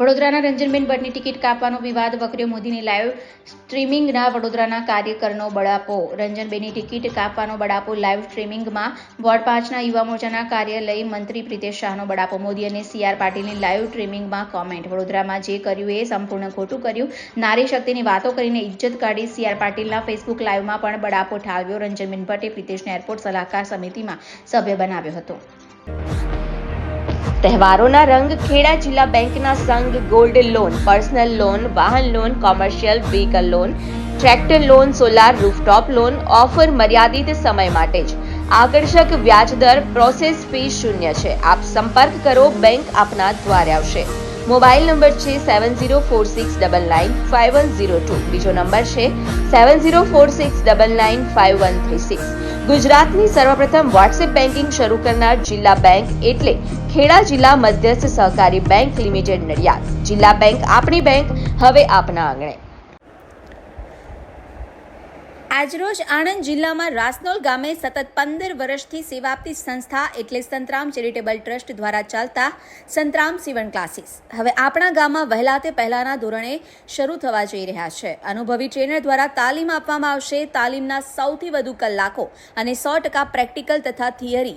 વડોદરાના રંજનબેન ભટ્ટની ટિકિટ કાપવાનો વિવાદ વકર્યો મોદીની લાઈવ સ્ટ્રીમિંગના વડોદરાના કાર્યકરનો બળાપો. રંજનબેનની ટિકિટ કાપવાનો બળાપો લાઈવ સ્ટ્રીમિંગમાં વોર્ડ પાંચના યુવા મોરચાના કાર્યાલય મંત્રી પ્રિતેશ શાહનો બળાપો. મોદી અને સીઆર પાટીલની લાઈવ સ્ટ્રીમિંગમાં કોમેન્ટ. વડોદરામાં જે કર્યું એ સંપૂર્ણ ખોટું કર્યું. નારી શક્તિની વાતો કરીને ઇજ્જત કાઢી સીઆર પાટીલના ફેસબુક લાઈવમાં પણ બળાપો ઠાલવ્યો રંજનબેન ભટ્ટે પ્રિતેશને એરપોર્ટ સલાહકાર સમિતિમાં સભ્ય બનાવ્યો હતો. તહેવારોના રંગ ખેડા જિલ્લા બેંકના સંઘ ગોલ્ડ લોન, પર્સનલ લોન, વાહન loan, commercial vehicle loan, tractor loan, solar rooftop loan, offer મર્યાદિત સમય માટે જ. આકર્ષક વ્યાજદર પ્રોસેસ ફી શૂન્ય છે. આપ સંપર્ક કરો, બેંક આપના દ્વારે આવશે. મોબાઈલ નંબર છે seven zero four six double nine five one zero two. બીજો નંબર છે seven zero four six double nine five one three six. ગુજરાતની સર્વપ્રથમ વોટ્સએપ બેન્કિંગ શરૂ કરનાર જિલ્લા બેંક એટલે ખેડા જિલ્લા મધ્યસ્થ સહકારી બેંક લિમિટેડ નડિયાદ. જિલ્લા બેંક આપણી બેંક, હવે આપના આંગણે. આજરોજ આણંદ જિલ્લામાં રાસનોલ ગામે સતત પંદર વર્ષથી સેવા આપતી સંસ્થા એટલે સંતરામ ચેરિટેબલ ટ્રસ્ટ દ્વારા ચાલતા સંતરામ સીવણ ક્લાસીસ. હવે આપણા ગામમાં વહેલા તે પહેલાના ધોરણે શરૂ થવા જઈ રહ્યા છે. અનુભવી ટ્રેનર દ્વારા તાલીમ આપવામાં આવશે. તાલીમના સૌથી વધુ કલાકો અને સો ટકા પ્રેક્ટિકલ તથા થિયરી